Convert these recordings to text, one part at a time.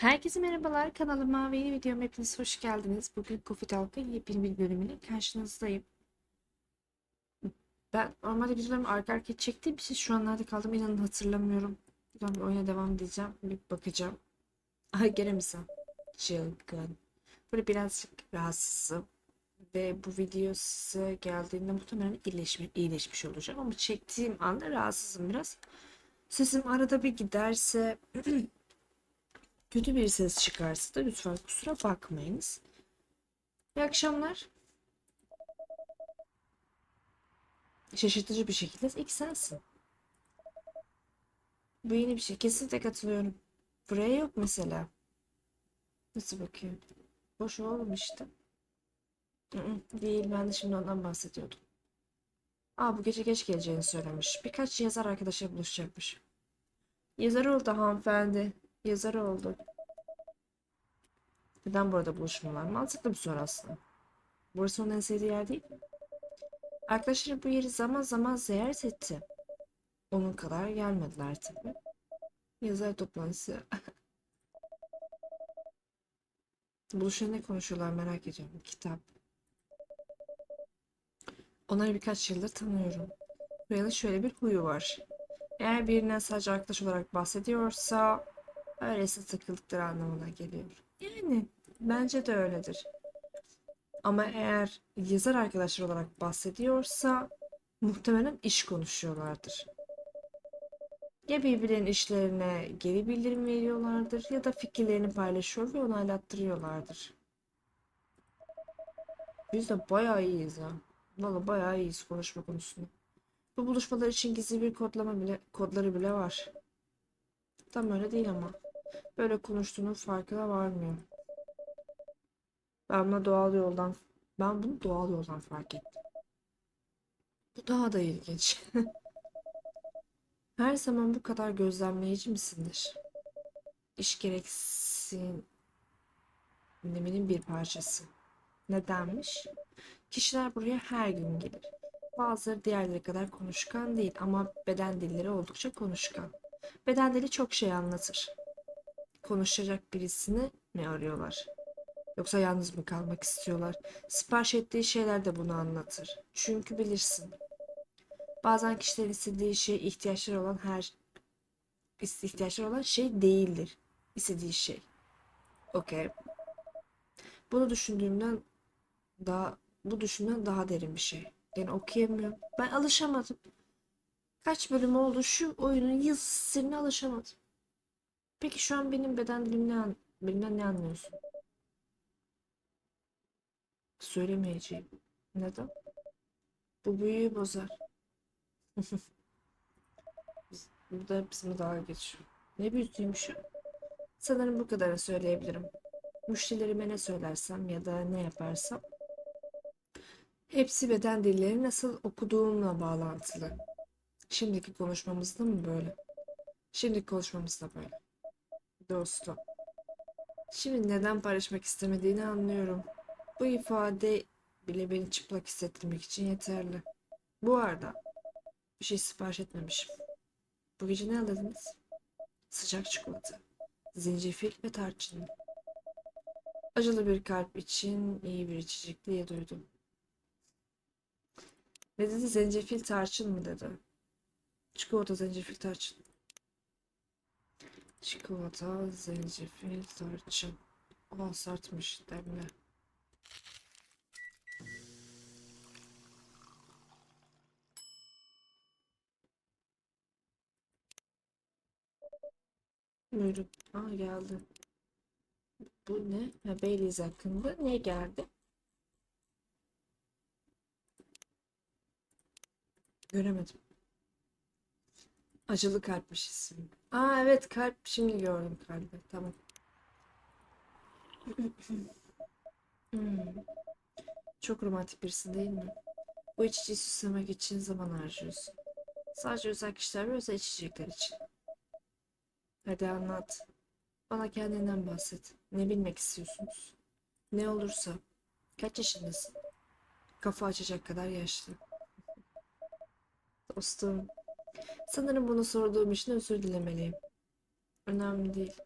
Herkese merhabalar kanalıma ve yeni videoma hepiniz hoş geldiniz. Bugün Coffee Talk'ın yepyeni bir bölümüyle karşınızdayım. Ben normalde videolarımı arka arkaya çektiğim için şu an nerede kaldım inanın hatırlamıyorum. Buradan bir oyuna devam edeceğim. Bir bakacağım. Aha gene mi sen? Çılgın. Böyle birazcık rahatsızım. Ve bu video size geldiğinde muhtemelen iyileşmiş, iyileşmiş olacağım. Ama çektiğim anda rahatsızım biraz. Sesim arada bir giderse kötü bir ses çıkarsa da lütfen kusura bakmayınız. İyi akşamlar. Şaşırtıcı bir şekilde ilk sensin. Bu yeni bir şey. Kesinlikle katılıyorum. Buraya yok mesela. Nasıl bakıyor? Boş oğlum işte. Değil ben de şimdi ondan bahsediyordum. Aa bu gece geç geleceğini söylemiş. Birkaç yazar arkadaşa buluşacakmış. Yazar oldu hanımefendi. Yazar oldu. Neden burada buluşmuyorlar? Mantıklı bir soru aslında. Burası onun en sevdiği yer değil? Arkadaşları bu yeri zaman zaman ziyaret etti. Onun kadar gelmediler tabii. Yazar toplantısı. Buluşa ne konuşuyorlar merak ediyorum. Kitap. Onları birkaç yıldır tanıyorum. Raya'nın şöyle bir huyu var. Eğer birinden sadece arkadaş olarak bahsediyorsa öylesine takıldıkları anlamına geliyor. Yani bence de öyledir. Ama eğer yazar arkadaşlar olarak bahsediyorsa muhtemelen iş konuşuyorlardır. Ya birbirlerinin işlerine geri bildirim veriyorlardır ya da fikirlerini paylaşıyor ve onaylattırıyorlardır. Biz de bayağı iyiyiz ha. Valla bayağı iyiyiz konuşma konusunda. Bu buluşmalar için gizli bir kodlama bile, kodları bile var. Tam öyle değil ama. Böyle konuştuğunun farkına varmıyor. Ben bunu doğal yoldan ben bunu doğal yoldan fark ettim. Bu daha da ilginç. Her zaman bu kadar gözlemleyici misindir? İş gereksiniminin bir parçası. Nedenmiş? Kişiler buraya her gün gelir. Bazıları diğerleri kadar konuşkan değil ama beden dilleri oldukça konuşkan. Beden dili çok şey anlatır. Konuşacak birisini mi arıyorlar? Yoksa yalnız mı kalmak istiyorlar? Sipariş ettiği şeyler de bunu anlatır. Çünkü bilirsin. Bazen kişilerin istediği şey ihtiyaçları olan her ihtiyaçları olan şey değildir. İstediği şey. Okey. Bunu düşündüğümden daha bu düşünden daha derin bir şey. Yani okuyamıyorum. Ben alışamadım. Kaç bölüm oldu şu oyunun yazı stiline alışamadım. Peki şu an benim beden dilimden, benimden ne anlıyorsun? Söylemeyeceğim. Neden? Bu büyüyü bozar. Biz- Burada bizimle dalga geçiyor. Ne büyütüymüş? Sanırım bu kadarını söyleyebilirim. Müşterilerime ne söylersem ya da ne yaparsam hepsi beden dilleri nasıl okuduğumla bağlantılı. Şimdiki konuşmamızda mı böyle? Şimdiki konuşmamızda böyle. Dostum. Şimdi neden paylaşmak istemediğini anlıyorum. Bu ifade bile beni çıplak hissettirmek için yeterli. Bu arada bir şey sipariş etmemişim. Bu gece ne aldınız? Sıcak çikolata, zencefil ve tarçın. Acılı bir kalp için iyi bir içecek diye duydum. Ne dedi? Zencefil tarçın mı dedi? Çikolata, zencefil, tarçın. Çikolata, zencefil, tarçın. Aa sertmiş demle. Buyurun. Aa geldi. Bu ne? Ha, Baileys hakkında ne geldi? Göremedim. Acılı kalpmiş isim. Aa evet kalp. Şimdi gördüm kalbi. Tamam. Hmm. Çok romantik birisin değil mi? Bu içeceği süslemek için zaman harcıyorsun. Sadece özel kişiler ve özel içecekler için. Hadi anlat. Bana kendinden bahset. Ne bilmek istiyorsunuz? Ne olursa. Kaç yaşındasın? Kafa açacak kadar yaşlı. Dostum, sanırım bunu sorduğum için özür dilemeliyim. Önemli değil.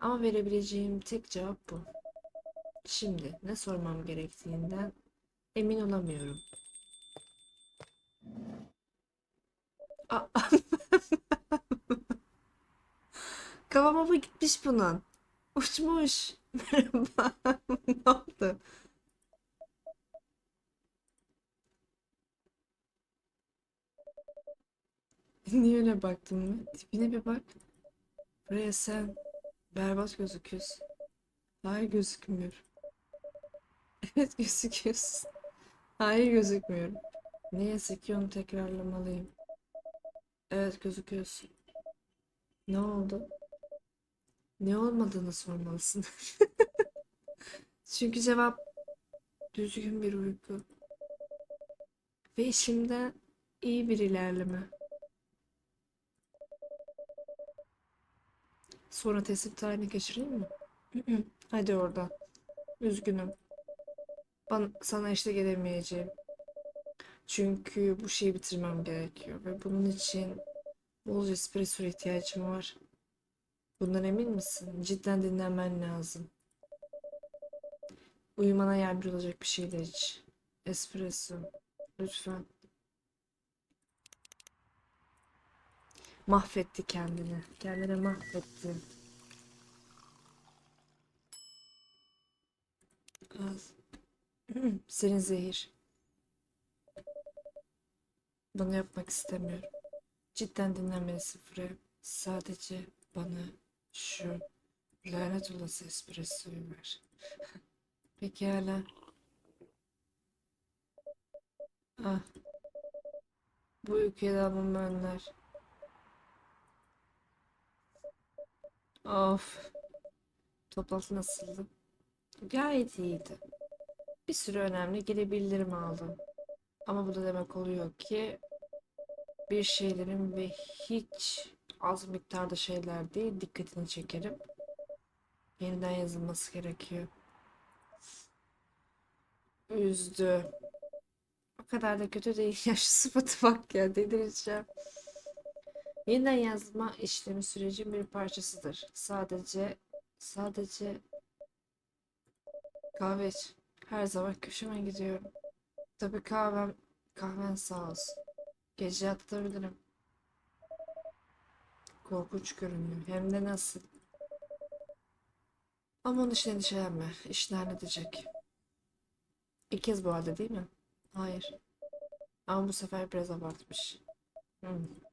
Ama verebileceğim tek cevap bu. Şimdi ne sormam gerektiğinden emin olamıyorum. Kafama mı gitmiş bunun? Uçmuş. Merhaba. Ne oldu? Niye öyle baktın mı? Tipine bir bak. Buraya sen berbat gözüküyorsun. Hayır gözükmüyor. Evet gözüküyorsun. Hayır gözükmüyorum. Neyse ki onu tekrarlamalıyım. Evet gözüküyorsun. Ne oldu? Ne olmadığını sormalısın. Çünkü cevap düzgün bir uyku. Ve işimde iyi bir ilerleme. Sonra tespit halini geçireyim mi? Hadi oradan. Üzgünüm. Ben sana eşlik edemeyeceğim. Çünkü bu şeyi bitirmem gerekiyor ve bunun için bolca espresso ihtiyacım var. Bundan emin misin? Cidden dinlenmen lazım. Uyumana yardımcı olacak bir şeyler iç. Espresso. Lütfen. Mahvetti kendini. Kendini mahvetti. Al. Senin zehir. Bunu yapmak istemiyorum. Cidden dinlenmelisin Freya. Sadece bana şu lanet olası espressoyu ver. Pekala. Ah. Bu uykuya dalmamı önler. Of. Toplantı nasıldı? Gayet iyiydi. Bir sürü önemli geri bildirim aldım. Ama bu da demek oluyor ki bir şeylerin ve hiç az miktarda şeyler değil dikkatini çekerim. Yeniden yazılması gerekiyor. Üzdü. O kadar da kötü değil. Ya şu sıfatı bak ya delireceğim. Yeniden yazma işlemi sürecin bir parçasıdır. Sadece sadece kahve iç. Her zaman köşeme gidiyorum. Tabii kahvem kahven sağ olsun. Gece atlatabilirim. Korkunç görünüyor. Hem de nasıl. Ama onun için endişelenme. İşini halledecek. İlk kez bu halde değil mi? Hayır. Ama bu sefer biraz abartmış. Hmm.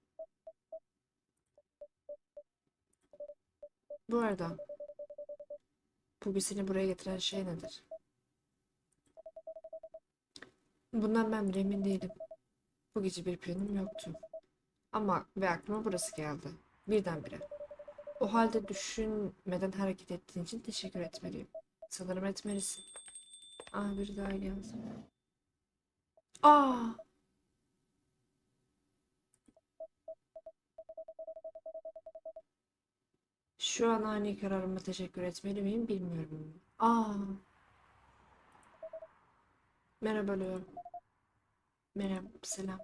Bu arada bugün seni buraya getiren şey nedir? Bundan ben bile emin değilim. Bu gece bir planım yoktu. Ama ve aklıma burası geldi. Birdenbire. O halde düşünmeden hareket ettiğin için teşekkür etmeliyim. Sanırım etmelisin. Aa biri daha geldi. Aa! Şu an ani kararıma teşekkür etmeli miyim bilmiyorum. Aa! Merhaba Leo. Merhaba, selam.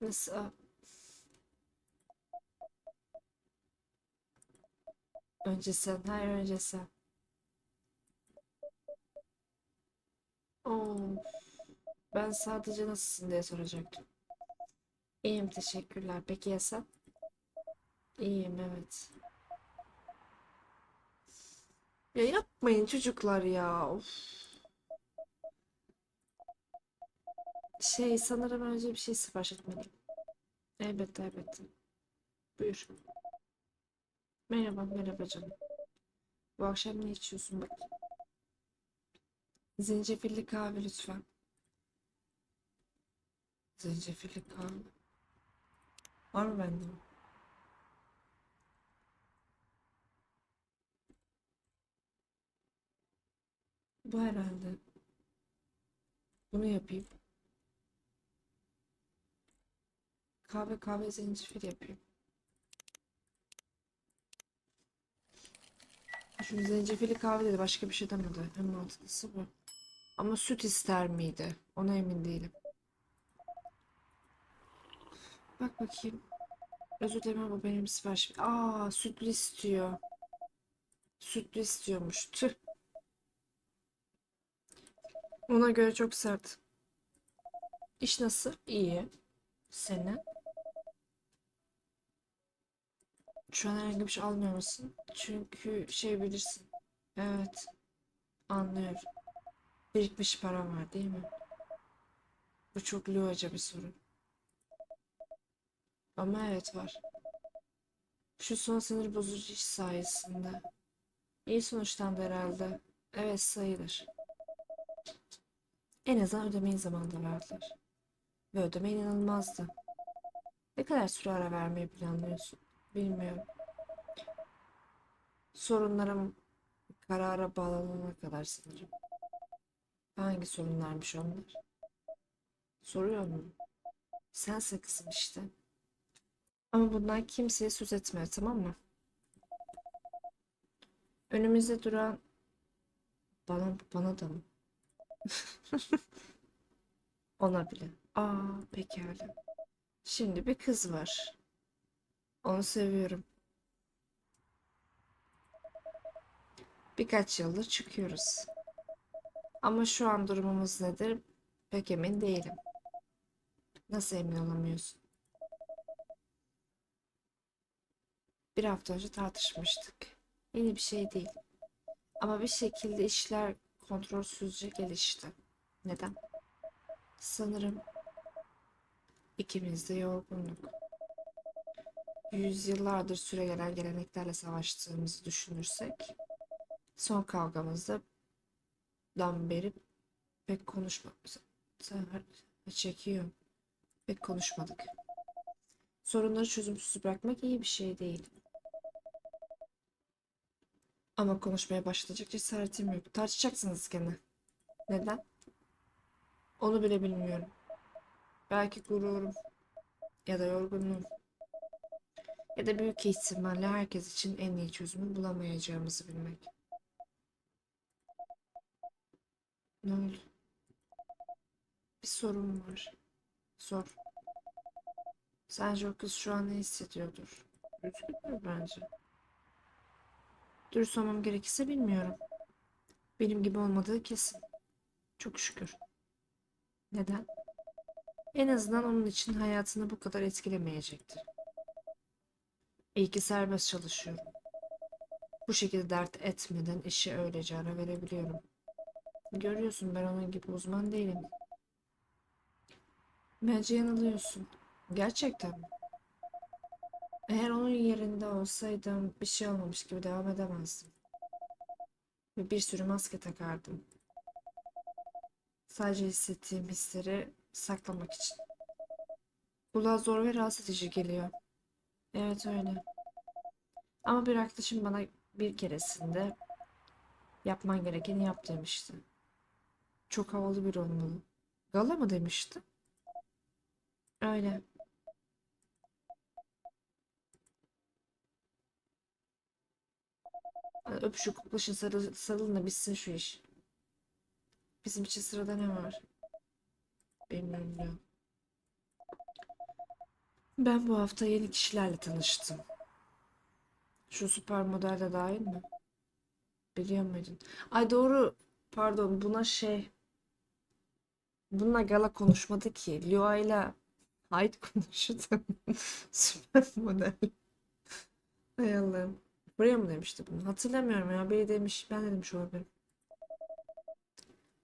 Nasıl? Önce sen, hayır önce sen. Oo, ben sadece nasılsın diye soracaktım. İyiyim, teşekkürler. Peki ya sen? İyiyim, evet. Ya yapmayın çocuklar ya. Of. Şey, sanırım önce bir şey sipariş etmeliyim. Elbette, elbette. Buyur. Merhaba, merhaba canım. Bu akşam ne içiyorsun bakayım? Zencefilli kahve lütfen. Zencefilli kahve. Var mı bende? Bu herhalde. Bunu yapayım. Kahve kahve zencefil yapayım. Şimdi zencefilli kahve dedi. Başka bir şey demedi. En mantıklısı bu. Ama süt ister miydi? Ona emin değilim. Bak bakayım. Özür dilerim ama benim sipariş. Aa sütlü istiyor. Sütlü istiyormuş. Tüh. Ona göre çok sert. İş nasıl? İyi. Senin? Şu an herhangi bir şey almıyor musun? Çünkü şey bilirsin. Evet. Anlıyorum. Birikmiş param var değil mi? Bu çok loaca bir sorun. Ama evet var. Şu son sinir bozucu iş sayesinde. İyi sonuçlandı herhalde. Evet sayılır. En azından ödemeyi zamanında verdiler. Ve ödeme inanılmazdı. Ne kadar süre ara vermeyi planlıyorsun? Bilmiyorum. Sorunlarım karara bağlanana kadar sanırım. Hangi sorunlarmış onlar? Soruyor mu? Sensin kızım işte. Ama bundan kimseye söz etme, tamam mı? Önümüzde duran bana bana da mı? Ona bile. Aa, pekala. Şimdi bir kız var. Onu seviyorum. Birkaç yıldır çıkıyoruz. Ama şu an durumumuz nedir? Pek emin değilim. Nasıl emin olamıyorsun? Bir hafta önce tartışmıştık. Yeni bir şey değil. Ama bir şekilde işler kontrolsüzce gelişti. Neden? Sanırım ikimiz de yorgunluk. Yüzyıllardır süregelen geleneklerle savaştığımızı düşünürsek, son kavgamızda dan beri pek konuşmadık. Çekiyor. Pek konuşmadık. Sorunları çözümsüz bırakmak iyi bir şey değil. Ama konuşmaya başlayacak cesaretim yok. Tartışacaksınız gene. Neden? Onu bile bilmiyorum. Belki gururum. Ya da yorgunluğum. Ya da büyük ihtimalle herkes için en iyi çözümü bulamayacağımızı bilmek. Ne oldu? Bir sorun var. Sor. Sence o kız şu an ne hissediyordur? Üzgün mü bence? Dürüst olmam gerekirse bilmiyorum. Benim gibi olmadığı kesin. Çok şükür. Neden? En azından onun için hayatını bu kadar etkilemeyecektir. İyi ki serbest çalışıyorum. Bu şekilde dert etmeden işe öylece ara verebiliyorum. Görüyorsun ben onun gibi uzman değilim. Bence yanılıyorsun. Gerçekten mi? Eğer onun yerinde olsaydım bir şey olmamış gibi devam edemezdim. Ve bir sürü maske takardım. Sadece hissettiğim hisleri saklamak için. Kulağa zor ve rahatsız edici geliyor. Evet öyle. Ama bir arkadaşım bana bir keresinde yapman gerekeni yap demişti. Çok havalı bir olmalı. Gala mı demişti? Öyle. Öpüşün, koklaşın, sarıl, sarılın da bitsin şu iş. Bizim için sırada ne var? Bilmiyorum. Ben bu hafta yeni kişilerle tanıştım. Şu süper model de dahil mi? Biliyor muydun? Ay doğru. Pardon buna şey. Bununla Gala konuşmadı ki. Lua ile Hyde konuştu. Süper model. Hay Allah'ım. Buraya mı demişti bunu? Hatırlamıyorum ya. Biri demiş. Ben de demiş olabilirim.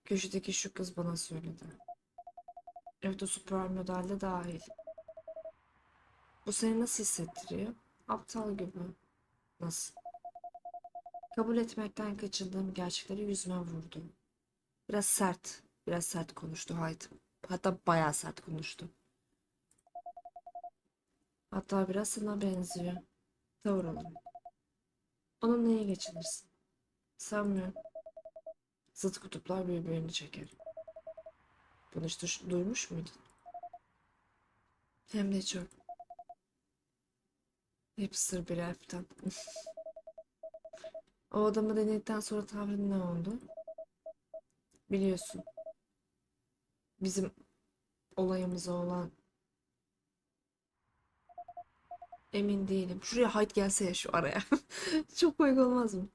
Köşedeki şu kız bana söyledi. Evet o süper modelde dahil. Bu seni nasıl hissettiriyor? Aptal gibi. Nasıl? Kabul etmekten kaçındığım gerçekleri yüzüme vurdu. Biraz sert, biraz sert konuştu Hyde. Hatta bayağı sert konuştu. Hatta biraz sana benziyor. Tavır olarak. Onu neye geçinirsin? Sanmıyorum. Zıt kutuplar birbirini çeker. Bunu hiç duymuş muydun? Hem de çok. Hipster bir elften. O adamı denedikten sonra tavrın ne oldu? Biliyorsun. Bizim olayımıza olan Emin değilim. Şuraya Hyde gelse ya şu araya. Çok komik olmaz mı?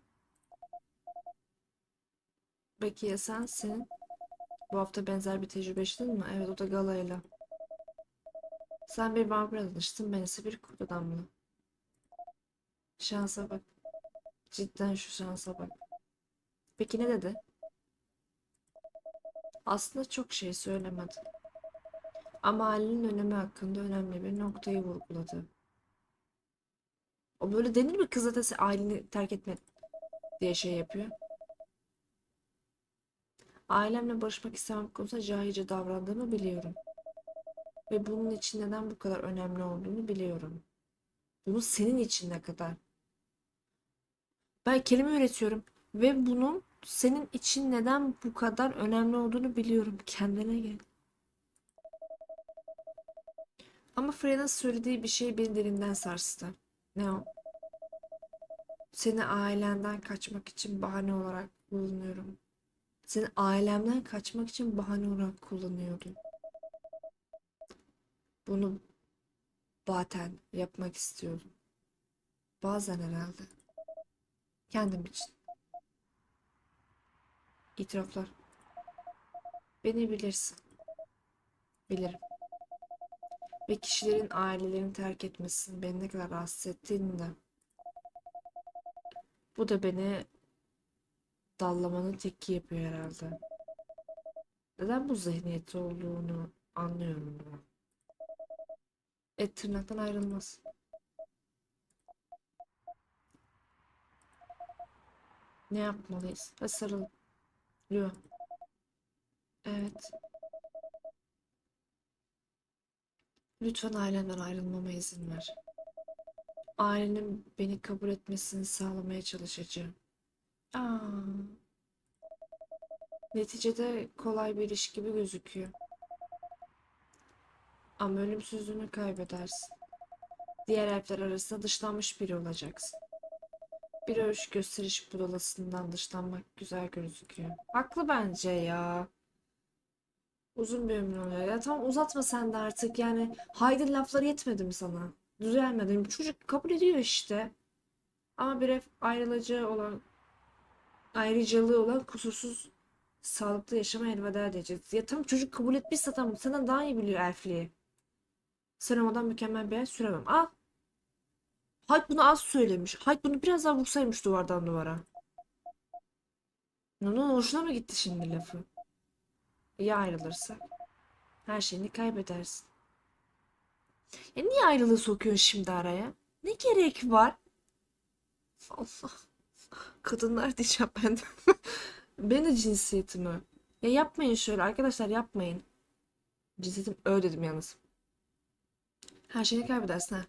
Peki ya sensin? Bu hafta benzer bir tecrübe yaşadın mı? Evet o da galayla. Sen bir vampire danıştın, ben ise bir kurt adamla. Şansa bak. Cidden şu şansa bak. Peki ne dedi? Aslında çok şey söylemedi. Ama ailenin önemi hakkında önemli bir noktayı vurguladı. O böyle denir mi kız zaten aileni terk etme diye şey yapıyor. Ailemle barışmak istemem konusunda cahilce davrandığımı biliyorum. Ve bunun için neden bu kadar önemli olduğunu biliyorum. Bunu senin için ne kadar. Ben kelime üretiyorum ve bunun senin için neden bu kadar önemli olduğunu biliyorum. Kendine gel. Ama Fred'in söylediği bir şey beni derinden sarstı. Ne o? Seni ailenden kaçmak için bahane olarak kullanıyorum. Seni ailemden kaçmak için bahane olarak kullanıyordum. Bunu baten yapmak istiyordum. Bazen herhalde. Kendim için. İtiraflar. Beni bilirsin. Bilirim. Ve kişilerin ailelerini terk etmesinin beni ne kadar rahatsız ettiğini de. Bu da beni dallamanın teki yapıyor herhalde. Neden bu zihniyeti olduğunu anlıyorum ben. Et tırnaktan ayrılmaz. Ne yapmalıyız? Ha sarıl. Leo. Evet. Lütfen ailemden ayrılmama izin ver. Ailenin beni kabul etmesini sağlamaya çalışacağım. Aa. Neticede kolay bir iş gibi gözüküyor. Ama ölümsüzlüğünü kaybedersin. Diğer elfler arasında dışlanmış biri olacaksın. Bir övüş gösteriş budalasından dışlanmak güzel gözüküyor. Haklı bence ya. Uzun bir ömür oluyor. Ya tamam uzatma sen de artık. Yani Haydin lafları yetmedi mi sana? Düzelmedi mi? Çocuk kabul ediyor işte. Ama bir ayrılacağı olan ayrıcalığı olan kusursuz sağlıklı yaşama elveda diyeceğiz. Ya tamam çocuk kabul etmişse tamam. Senden daha iyi biliyor elfliği. Sen olmadan mükemmel bir hayat süremem. Al. Hayt bunu az söylemiş. Hayt bunu biraz daha vursaymış duvardan duvara. Nun'un hoşuna mı gitti şimdi lafı? Ya ayrılırsa? Her şeyini kaybedersin. Ya niye ayrılığı sokuyorsun şimdi araya? Ne gerek var? Allah. Kadınlar diyeceğim ben de. ben de cinsiyetimi. Ya yapmayın şöyle arkadaşlar yapmayın. Cinsiyetim öyle dedim yalnız. Her şeyini kaybedersin ha.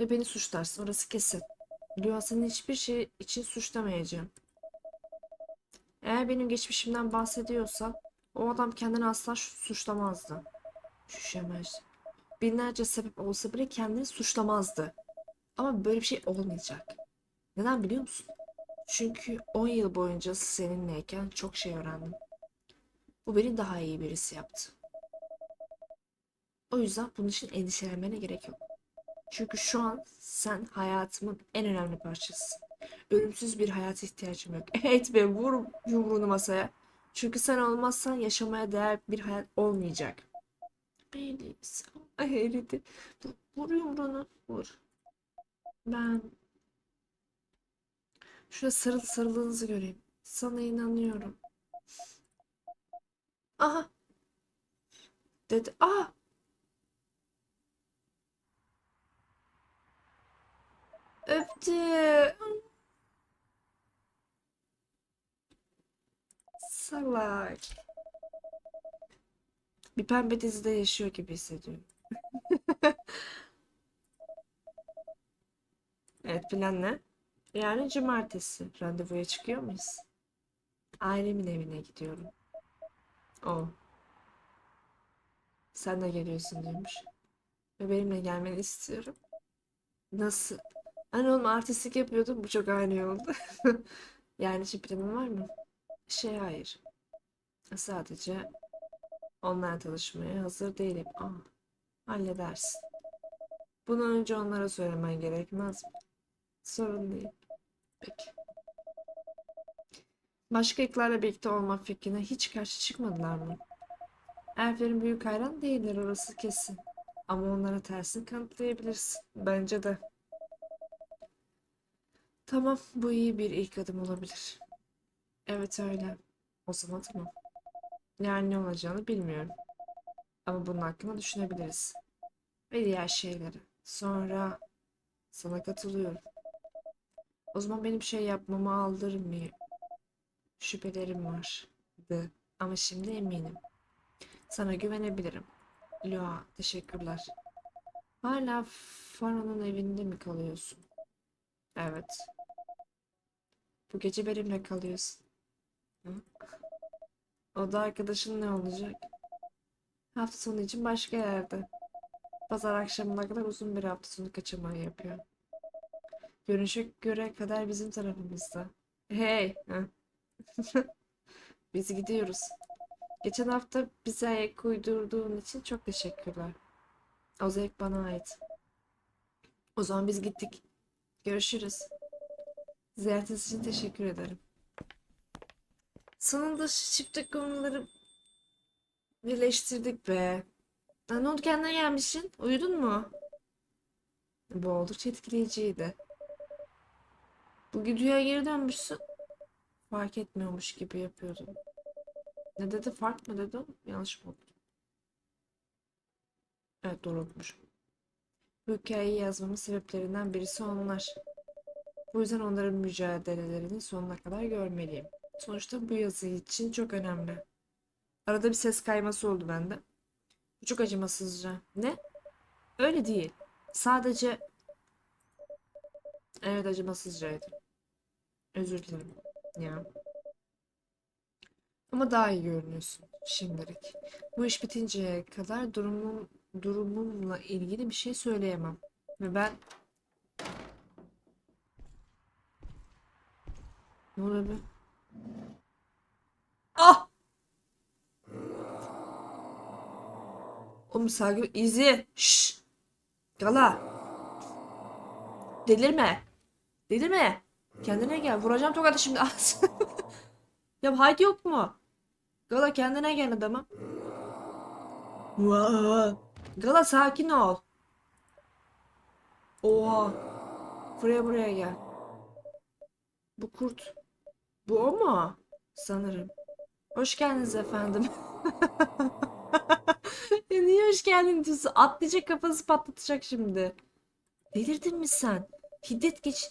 Ve beni suçlarsın orası kesin. Lua seni hiçbir şey için suçlamayacağım. Eğer benim geçmişimden bahsediyorsa o adam kendini asla suçlamazdı. Şüşemez. Binlerce sebep olsa bile kendini suçlamazdı. Ama böyle bir şey olmayacak. Neden biliyor musun? Çünkü 10 yıl boyunca seninleyken çok şey öğrendim. Bu beni daha iyi birisi yaptı. O yüzden bunun için endişelenmene gerek yok. Çünkü şu an sen hayatımın en önemli parçasısın. Ölümsüz bir hayata ihtiyacım yok. Evet be vur yumruğunu masaya. Çünkü sen olmazsan yaşamaya değer bir hayat olmayacak. Melis. Ay eridi. Vur, yumruğunu. Vur. Ben şurada sarıl sarıldığınızı göreyim. Sana inanıyorum. Aha. Dedi. Aha. Öptü. Salak. Bir pembe dizide yaşıyor gibi hissediyorum. Evet plan ne? Yani cumartesi randevuya çıkıyor muyuz? Ailemin evine gidiyorum. O. Sen de geliyorsun diyormuş. Ve benimle gelmeni istiyorum. Nasıl? Hani oğlum artistlik yapıyordum. Bu çok ani oldu. Yani hiç planın var mı? Şey hayır. Sadece online tanışmaya hazır değilim. Aa, halledersin. Bunu önce onlara söylemen gerekmez mi? Sorun değil. Peki. Başka ırklarla birlikte olma fikrine hiç karşı çıkmadılar mı? Elflerin büyük hayran değiller orası kesin. Ama onlara tersini kanıtlayabilirsin. Bence de. Tamam, bu iyi bir ilk adım olabilir. Evet öyle. O zaman tamam. Yani ne olacağını bilmiyorum. Ama bunun hakkında düşünebiliriz. Ve diğer şeyleri. Sonra sana katılıyorum. O zaman benim şey yapmamı aldırmıyor. Şüphelerim vardı. Ama şimdi eminim. Sana güvenebilirim. Loa, teşekkürler. Hala Faro'nun evinde mi kalıyorsun? Evet. Bu gece benimle kalıyorsun. Hı? O da arkadaşın ne olacak? Hafta sonu için başka yerde. Pazar akşamına kadar uzun bir hafta sonu kaçamağı yapıyor. Görünüşe göre kadar bizim tarafımızda. Hey! Biz gidiyoruz. Geçen hafta bize ayak uydurduğun için çok teşekkürler. O zevk bana ait. O zaman biz gittik. Görüşürüz. Ziyaretiniz için teşekkür ederim. Sonunda şu çiftlik konuları birleştirdik be. Ha, ne oldu kendine gelmişsin? Uyudun mu? Bu oldukça etkileyiciydi. Bugün dünyaya geri dönmüşsün. Fark etmiyormuş gibi yapıyordum. Ne dedi? Fark mı dedi? Yanlış mı oldu? Evet doğru okumuşum. Bu hikayeyi yazmamın sebeplerinden birisi onlar. Bu yüzden onların mücadelelerini sonuna kadar görmeliyim. Sonuçta bu yazı için çok önemli. Arada bir ses kayması oldu bende. Bu çok acımasızca. Ne? Öyle değil. Sadece... Evet acımasızcaydı. Özür dilerim. Ya. Ama daha iyi görünüyorsun şimdilik. Bu iş bitinceye kadar durumum, durumumla ilgili bir şey söyleyemem. Ve ben... Ne oluyor be? Ah! Oğlum sakin İzi. Şşş. Gala. Delirme. Delirme. Kendine gel. Vuracağım tokadı şimdi. ya haydi yok mu? Gala kendine gel adamım. Gala sakin ol. Oha. Buraya buraya gel. Bu kurt. Bu o mu? Sanırım. Hoş geldiniz efendim. Niye hoş geldin diyorsun? Atlayacak kafası patlatacak şimdi. Delirdin mi sen? Hiddet geç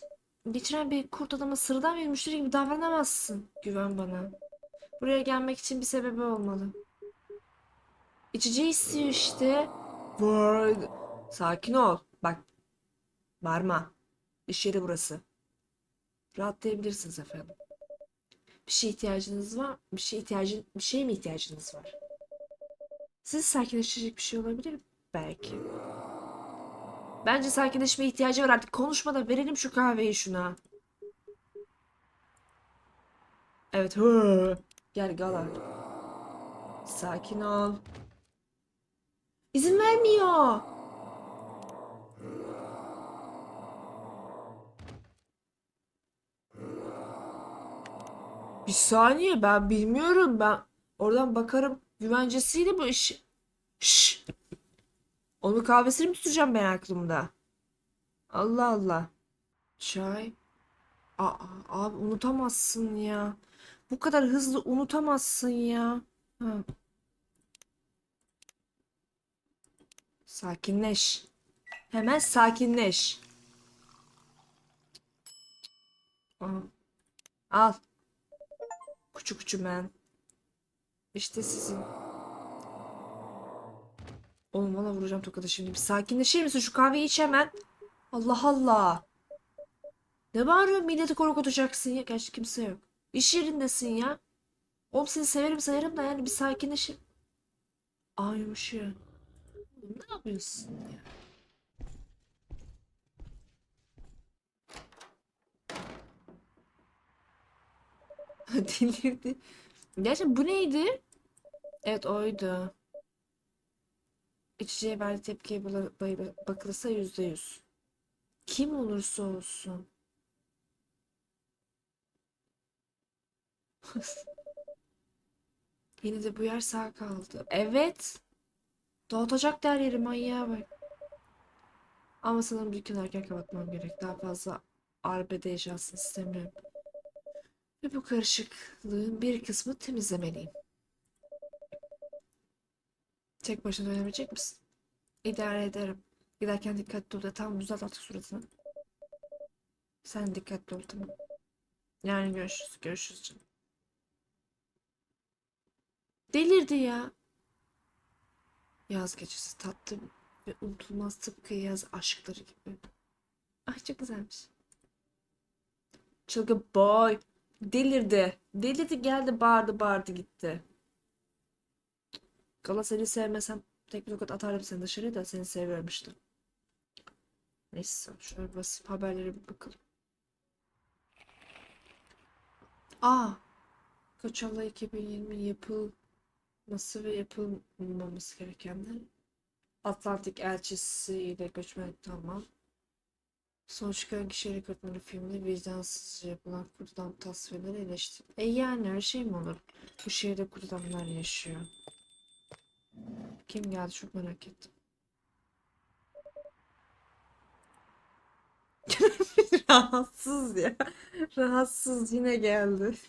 geçiren bir kurt adama sıradan bir müşteri gibi davranamazsın. Güven bana. Buraya gelmek için bir sebebi olmalı. İçeceği istiyor işte. Sakin ol. Bak. Bağırma. İş yeri burası. Rahatlayabilirsiniz efendim. Bir şey ihtiyacınız var? Bir şey ihtiyacın bir şeye mi ihtiyacınız var? Sizi sakinleştirecek bir şey olabilir? Belki. Bence sakinleşmeye ihtiyacı var artık. Konuşma da verelim şu kahveyi şuna. Evet. Hı. Gel Gala. Sakin ol. İzin vermiyor. Bir saniye ben bilmiyorum ben oradan bakarım güvencesiyle bu iş. Şşş. Onun kahvesini mi tutacağım ben aklımda? Allah Allah. Çay. Aa, abi unutamazsın ya. Bu kadar hızlı unutamazsın ya. Ha. Sakinleş. Hemen sakinleş. Aa. Al. Küçük küçümen. İşte sizin. Oğlum valla vuracağım tokadı şimdi. Bir sakinleşir misin? Şu kahveyi iç hemen. Allah Allah. Ne bağırıyorsun? Milleti korkutacaksın ya. Gerçi kimse yok. İş yerindesin ya. Oğlum seni severim sayarım da yani bir sakinleşir. Aa yumuşuyor. Oğlum ne yapıyorsun ya? Delirdi. Gerçi bu neydi? Evet oydu. İçeceğe verdiği tepkiye bakılırsa yüzde yüz. Kim olursa olsun. Yine de bu yer sağ kaldı. Evet. Dağıtacak der yeri manyağa bak. Ama sanırım gün erken kapatmam gerek. Daha fazla arbede yaşasın istemiyorum. Ve bu karışıklığın bir kısmı temizlemeliyim. Tek başına dönebilecek misin? İdare ederim. Giderken dikkatli ol da tam düzelt artık suratını. Sen dikkatli ol tamam. Yani görüşürüz. Görüşürüz canım. Delirdi ya. Yaz gecesi tatlı ve unutulmaz tıpkı yaz aşkları gibi. Ay çok güzelmiş. Çılgın boy. Delirdi. Delirdi geldi bağırdı bağırdı gitti. Gala seni sevmesem tek bir tokat atardım seni dışarıya da seni seviyorum işte. Neyse şöyle basayım haberlere bir bakalım. Aa! Coachella 2020 yapılması ve yapılmaması gerekenler. Atlantik elçisi ile göçmen tamam. Son çıkan kişi rekortmanı filmde vicdansızca yapılan kurt adam tasvirleri eleştirdi. E yani öyle şey mi olur? Bu şehirde kurt adamlar yaşıyor. Kim geldi çok merak ettim. Rahatsız ya. Rahatsız yine geldi.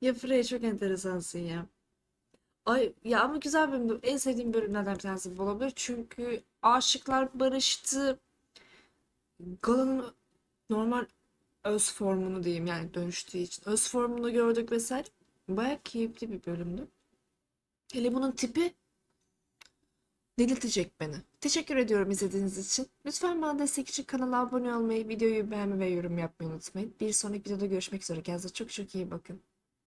Ya Frey çok enteresansın ya. Ay ya ama güzel bölüm. En sevdiğim bölümlerden bir tanesi olabilir. Çünkü aşıklar barıştı. Gala'nın normal öz formunu diyeyim yani dönüştüğü için. Öz formunu gördük vesaire. Baya keyifli bir bölümdü. Hele bunun tipi delirtecek beni. Teşekkür ediyorum izlediğiniz için. Lütfen bana destek için kanala abone olmayı, videoyu beğenmeyi ve yorum yapmayı unutmayın. Bir sonraki videoda görüşmek üzere. Kendinize çok çok iyi bakın.